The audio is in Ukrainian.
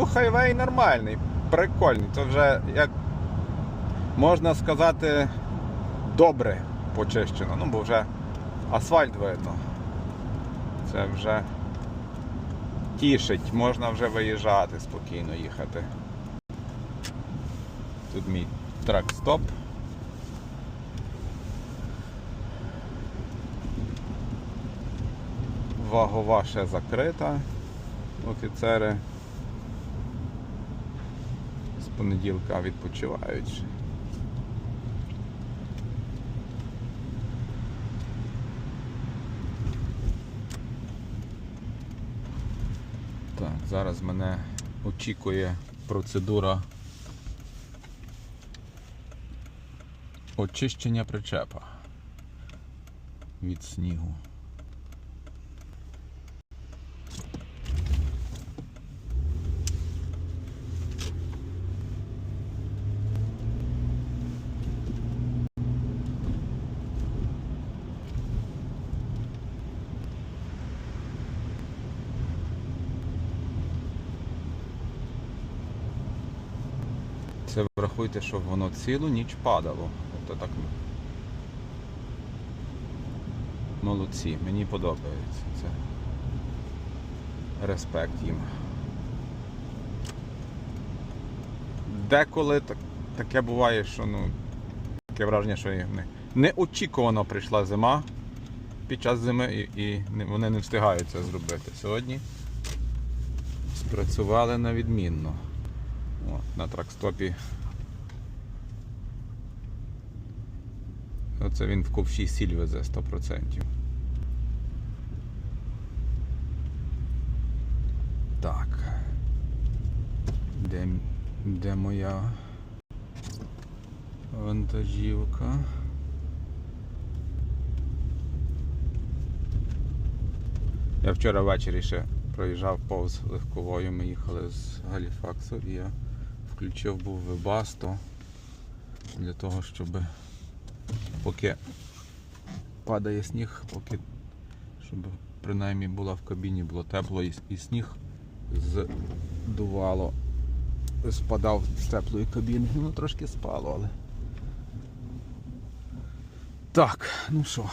Ну, хайвей нормальний, прикольний. Це вже, як можна сказати, добре почищено. Ну, бо вже асфальт видно. Це вже тішить, можна вже виїжджати, спокійно їхати. Тут мій трак-стоп. Вагова ще закрита. Офіцери понеділка відпочивають. Так, зараз мене очікує процедура очищення причепа від снігу. Це врахуйте, щоб воно цілу ніч падало. Тобто так. Молодці, мені подобається. Це респект їм. Деколи так, таке буває, що ну, таке враження, що не, неочікувано прийшла зима під час зими і, і вони не встигають це зробити. Сьогодні спрацювали на відмінно. От, на тракстопі. Оце він в ковші сіль везе 100%. Так. Де, де моя вантажівка? Я вчора ввечері ще проїжджав повз легковою. Ми їхали з Галіфаксу і я включив був вебасто для того, щоб поки падає сніг, поки щоб принаймні була в кабіні, було тепло і, сніг здувало. Спадав з теплої кабіни. Ну трошки спало, але. Так, ну що.